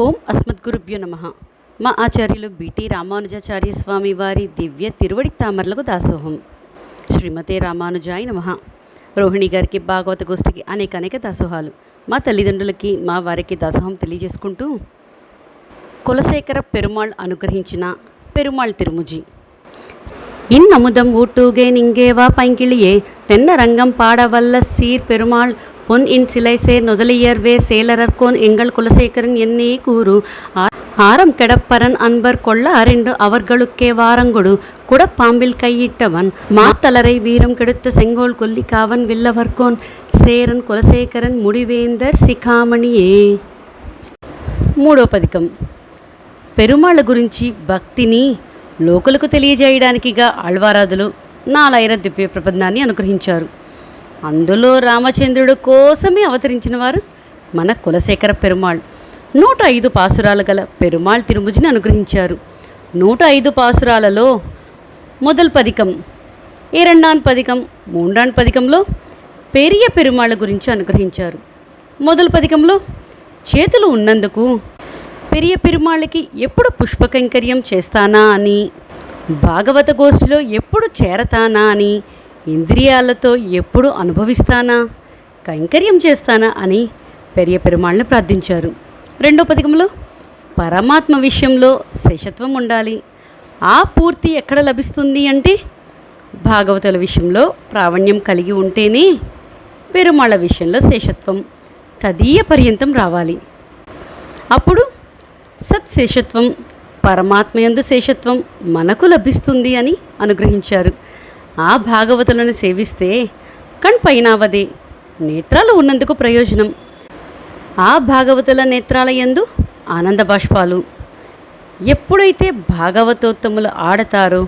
ఓం అస్మద్గురుభ్యో నమ మా ఆచార్యులు బిటి రామానుజాచార్య స్వామి వారి దివ్య తిరువడి తామరలకు దాసోహం శ్రీమతే రామానుజాయ నమ రోహిణి గారికి భాగవత గోష్ఠికి అనేక అనేక దాసోహాలు మా తల్లిదండ్రులకి మా వారికి దాసోహం తెలియజేసుకుంటూ కులశేఖర పెరుమాళ్ అనుగ్రహించిన పెరుమాళ్ తిరుముజి இன்னமுதம் ஊட்டுகே நிங்கேவா பைங்கிளியே தென்ன ரங்கம் பாடவல்ல சீர் பெருமாள் பொன் இன் சிலை சேர் நுதலியர் வேர் சேலரர்கோன் எங்கள் குலசேகரன் என்னே கூறு ஆ- ஆரம் கெடப்பரன் அன்பர் கொள்ள அறிண்டு அவர்களுக்கே வாரங்கொடு குடப்பாம்பில் கையிட்டவன் மாத்தலரை வீரம் கெடுத்த செங்கோல் கொல்லி காவன் வில்லவர்கோன் சேரன் குலசேகரன் முடிவேந்தர் சிகாமணியே మూడో పథకం పెరుమాళ్ళ గురించి భక్తిని లోకులకు తెలియజేయడానికిగా ఆళ్వారాదులు నాలాయిర దివ్య ప్రబంధాన్ని అనుగ్రహించారు అందులో రామచంద్రుడు కోసమే అవతరించిన వారు మన కులశేఖర పెరుమాళ్. నూట ఐదు పాసురాలు గల పెరుమాళ్ తిరుముజిని అనుగ్రహించారు. నూట ఐదు పాసురాలలో మొదల్ పదికం ఏరండాన్ పదికం మూండాన్ పదికంలో పెరియ పెరుమాళ్ళ గురించి అనుగ్రహించారు. మొదల పదికంలో చేతులు ఉన్నందుకు పెరియ పెరుమాళ్ళకి ఎప్పుడు పుష్పకైంకర్యం చేస్తానా అని భాగవత గోష్ఠిలో ఎప్పుడు చేరతానా అని ఇంద్రియాలతో ఎప్పుడు అనుభవిస్తానా? కైంకర్యం చేస్తానా? అని పెరియ పెరుమాళ్ళని ప్రార్థించారు. రెండో పథకంలో పరమాత్మ విషయంలో శేషత్వం ఉండాలి. ఆ పూర్తి ఎక్కడ లభిస్తుంది అంటే భాగవతుల విషయంలో ప్రావణ్యం కలిగి ఉంటేనే పెరుమాళ్ళ విషయంలో శేషత్వం తదీయ పర్యంతం రావాలి. అప్పుడు సత్శేషత్వం పరమాత్మయందు శేషత్వం మనకు లభిస్తుంది అని అనుగ్రహించారు. ఆ భాగవతులను సేవిస్తే కణ్పైనావది నేత్రాలు ఉన్నందుకు ప్రయోజనం. ఆ భాగవతుల నేత్రాల యందు ఆనంద బాష్పాలు. ఎప్పుడైతే భాగవతోత్తములు ఆడతారో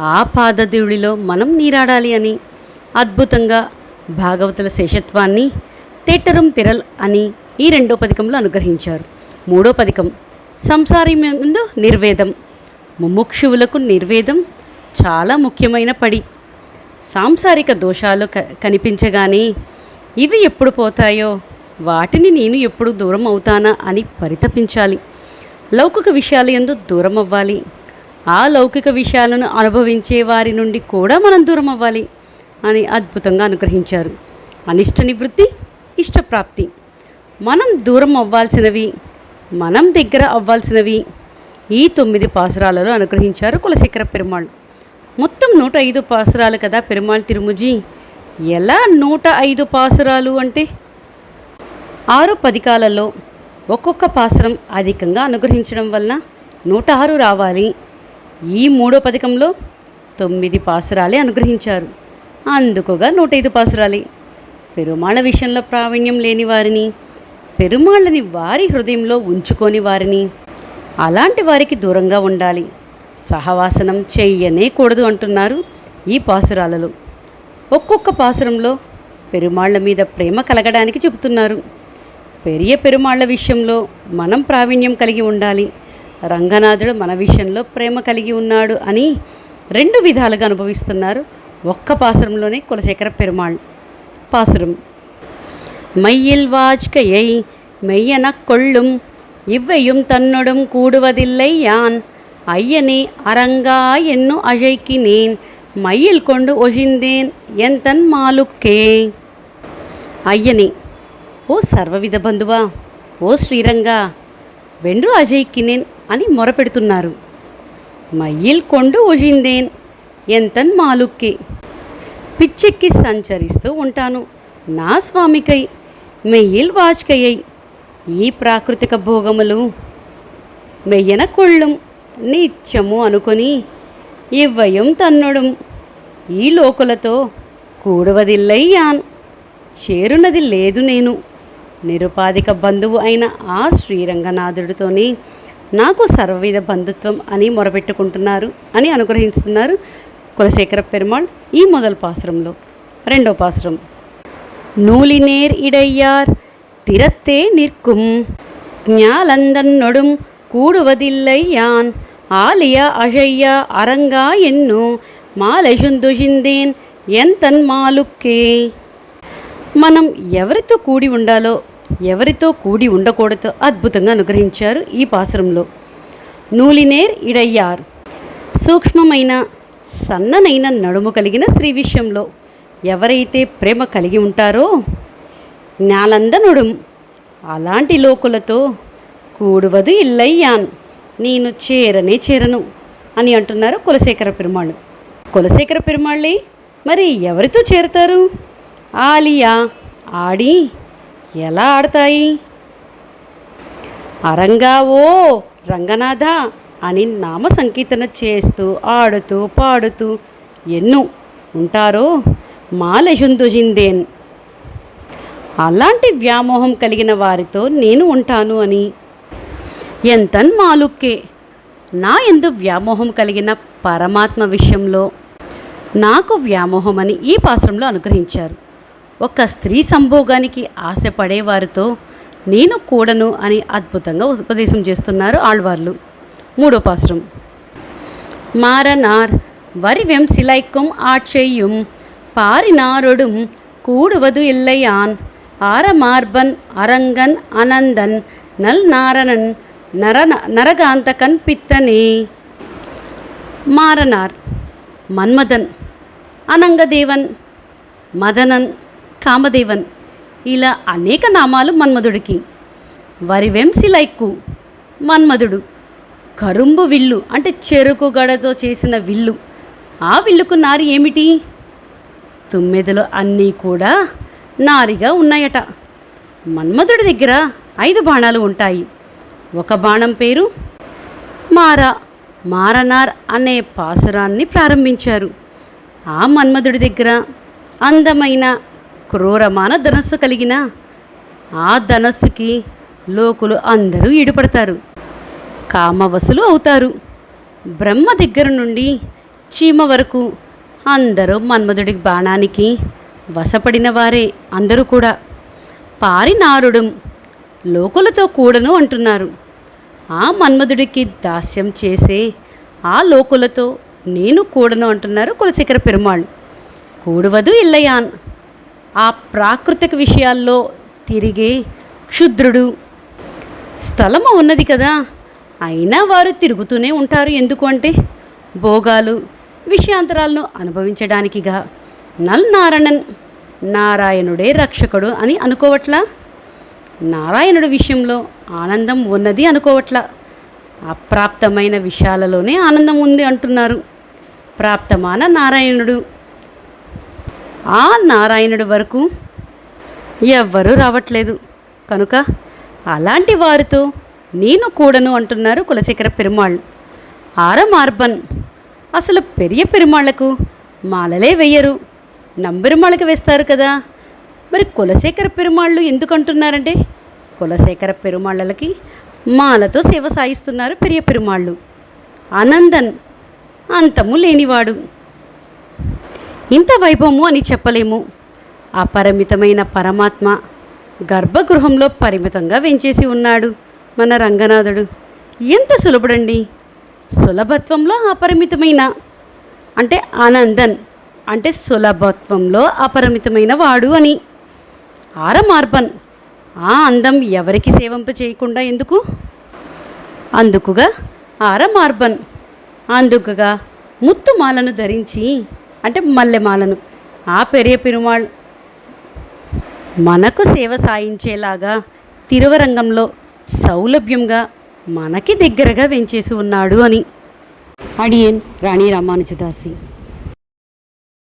ఆ పాదదివుడిలో మనం నీరాడాలి అని అద్భుతంగా భాగవతుల శేషత్వాన్ని తేటరం తిరల్ అని ఈ రెండో పథకంలో అనుగ్రహించారు. మూడో పథకం సంసారం ముందు నిర్వేదం ముముక్షువులకు నిర్వేదం చాలా ముఖ్యమైన పడి. సాంసారిక దోషాలు క కనిపించగానే ఇవి ఎప్పుడు పోతాయో వాటిని నేను ఎప్పుడు దూరం అవుతానా అని పరితపించాలి. లౌకిక విషయాలు ఎందు దూరం అవ్వాలి. ఆ లౌకిక విషయాలను అనుభవించే వారి నుండి కూడా మనం దూరం అవ్వాలి అని అద్భుతంగా అనుగ్రహించారు. అనిష్ట నివృత్తి ఇష్టప్రాప్తి మనం దూరం అవ్వాల్సినవి మనం దగ్గర అవ్వాల్సినవి ఈ తొమ్మిది పాసురాలలో అనుగ్రహించారు కులశేఖర పెరుమాళ్. మొత్తం నూట ఐదు పాసురాలు కదా పెరుమాళ్ తిరుముజి? ఎలా నూట ఐదు పాసురాలు అంటే? ఆరు పదికాలలో ఒక్కొక్క పాసురం అధికంగా అనుగ్రహించడం వలన నూట ఆరు రావాలి. ఈ మూడో పథకంలో తొమ్మిది పాసురాలే అనుగ్రహించారు. అందుకుగా నూట ఐదు పాసురాలే. పెరుమాళ్ళ విషయంలో ప్రావీణ్యం లేని వారిని పెరుమాళ్ళని వారి హృదయంలో ఉంచుకొని వారిని అలాంటి వారికి దూరంగా ఉండాలి. సహవాసనం చెయ్యనే కూడదు అంటున్నారు ఈ పాసురాలలో ఒక్కొక్క పాసురంలో పెరుమాళ్ళ మీద ప్రేమ కలగడానికి చెబుతున్నారు పెరియ పెరుమాళ్ళ విషయంలో మనం ప్రావీణ్యం కలిగి ఉండాలి రంగనాథుడు మన విషయంలో ప్రేమ కలిగి ఉన్నాడు అని రెండు విధాలుగా అనుభవిస్తున్నారు ఒక్క పాసురంలోనే కులశేఖర పెరుమాళ్ பாசுரம் மையில் வாஜ்கையை மெய்யனக் கொள்ளும் இவ்வையும் தன்னொடும் கூடுவதில்லை யான் ஐயனே அரங்கா என்னு அழைக்கினேன் மையில் கொண்டு ஒழிந்தேன் என் தன் மாலுக்கே అయ్యని ఓ సర్వవిధ బంధువా ఓ శ్రీరంగా వెండ్రు అజయ్కినేన్ అని మొరపెడుతున్నారు మయ్యిల్ కొండు ఒజిందేన్ ఎంతన్ మాలుక్కి పిచ్చెక్కి సంచరిస్తూ ఉంటాను నా స్వామికై మెయ్యిల్ వాజ్కయ్యై ఈ ప్రాకృతిక భోగములు మెయ్యన కొళ్ళుం నిత్యము అనుకొని ఇవ్వయం తన్నుడం ఈ లోకులతో కూడవదిల్లయ్యాన్ చేరునది లేదు నేను నిరుపాధిక బంధువు అయిన ఆ శ్రీరంగనాథుడితోనే నాకు సర్వవిధ బంధుత్వం అని మొరపెట్టుకుంటున్నారు అని అనుగ్రహిస్తున్నారు కులశేఖర పెరుమాళ్ ఈ మొదల పాసురంలో రెండో పాసురం நூலினேர் இடையார் திறத்தே நிற்கும் ஞாலந்தன்னொடும் கூடுவதில்லை யான் ஆலிய அழையா அரங்கா என்னோ మాలెషుందుషిందేన్ ఎంతన్ మాలుక్కే మనం ఎవరితో కూడి ఉండాలో ఎవరితో కూడి ఉండకూడదో అద్భుతంగా అనుగ్రహించారు ఈ పాసురంలో నూలినేర్ ఇడయ్యార్ సూక్ష్మమైన సన్ననైన నడుము కలిగిన స్త్రీ విషయంలో ఎవరైతే ప్రేమ కలిగి ఉంటారో జ్ఞాలంద నడుం అలాంటి లోకులతో కూడువదు ఇల్లయ్యాన్ నేను చేరనే చేరను అని అంటున్నారు కులశేఖర పెరుమాళ్ళు. కులశేఖర పెరుమాళ్ళే మరి ఎవరితో చేరతారు? ఆలియా ఆడి ఎలా ఆడతాయి? అరంగా ఓ రంగనాథ అని నామ సంకీర్తన చేస్తూ ఆడుతూ పాడుతూ ఎన్నో ఉంటారో మాలజుందుజిందేన్. అలాంటి వ్యామోహం కలిగిన వారితో నేను ఉంటాను అని ఎంతన్ మాలుక్కే. నా ఎందు వ్యామోహం కలిగిన పరమాత్మ విషయంలో నాకు వ్యామోహమని ఈ పాశ్రంలో అనుగ్రహించారు. ఒక స్త్రీ సంభోగానికి ఆశపడేవారితో నేను కూడను అని అద్భుతంగా ఉపదేశం చేస్తున్నారు ఆళ్వార్లు. మూడో పాశ్రం మారనార్ వరివెం సిలైக்கும் ஆட்செய்யும் பாரினாரொடும் கூடுவது ఇల్లయాన్ ఆరమార్బన్ అరంగన్ అనందన్ నల్ నారణన్ నరన నరగాంతకన్ పిత్తని. మారనార్ మన్మథన్ అనంగదేవన్ మదనన్ కామదేవన్ ఇలా అనేక నామాలు మన్మధుడికి. వరివెంసిలైక్కు మన్మధుడు కరుంబు విల్లు అంటే చెరుకు గడతో చేసిన విల్లు. ఆ విల్లుకు నారి ఏమిటి? తుమ్మెదలు అన్నీ కూడా నారిగా ఉన్నాయట. మన్మధుడి దగ్గర ఐదు బాణాలు ఉంటాయి. ఒక బాణం పేరు మారా. మారనార్ అనే పాసురాన్ని ప్రారంభించారు. ఆ మన్మధుడి దగ్గర అందమైన క్రూరమాన ధనస్సు కలిగిన ఆ ధనస్సుకి లోకులు అందరూ ఈడుపడతారు. కామవసులు అవుతారు. బ్రహ్మ దగ్గర నుండి చీమ వరకు అందరూ మన్మధుడి బాణానికి వశపడిన వారే అందరూ కూడా. పారినారుడు లోకులతో కూడను అంటున్నారు. ఆ మన్మధుడికి దాస్యం చేసే ఆ లోకులతో నేను కూడను అంటున్నారు కులశేఖర పెరుమాళ్ళు కూడవదు ఇల్లయాన్. ఆ ప్రాకృతిక విషయాల్లో తిరిగే క్షుద్రుడు. స్థలము ఉన్నది కదా అయినా వారు తిరుగుతూనే ఉంటారు ఎందుకు అంటే భోగాలు విషయాంతరాలను అనుభవించడానికిగా. నల్ నారాయణన్ నారాయణుడే రక్షకుడు అని అనుకోవట్లా? నారాయణుడి విషయంలో ఆనందం ఉన్నది అనుకోవట్లా. అప్రాప్తమైన విషయాలలోనే ఆనందం ఉంది అంటున్నారు ప్రాప్తమాన నారాయణుడు. ఆ నారాయణుడి వరకు ఎవ్వరూ రావట్లేదు. కనుక అలాంటి వారితో నేను కూడను అంటున్నారు కులశేఖర పెరుమాళ్. ఆరమార్బన్ అసలు పెరియ పెరుమాళ్ళకు మాలలే వెయ్యరు నంబెరుమాళ్ళకి వేస్తారు కదా. మరి కులశేఖర పెరుమాళ్ళు ఎందుకంటున్నారంటే కులశేఖర పెరుమాళ్ళకి మాలతో సేవ సాగిస్తున్నారు పెరియ పెరుమాళ్ళు. ఆనందన్ అంతము లేనివాడు. ఇంత వైభవము అని చెప్పలేము. అపరిమితమైన పరమాత్మ గర్భగృహంలో పరిమితంగా వెంచేసి ఉన్నాడు మన రంగనాథుడు. ఎంత సులభుడండి? సులభత్వంలో అపరిమితమైన అంటే ఆనందన్ అంటే సులభత్వంలో అపరిమితమైన వాడు అని. ఆరమార్బన్ ఆ అందం ఎవరికి సేవింప చేయకుండా ఎందుకు? అందుకుగా ఆరమార్బన్ అందుకుగా ముత్తుమాలను ధరించి అంటే మల్లెమాలను ఆ పెరియ పెరుమాళ్ మనకు సేవ సాయించేలాగా తిరువరంగంలో సౌలభ్యంగా మనకి దగ్గరగా వెంచేసి ఉన్నాడు అని. అడియన్ రాణి రామానుజదాసి.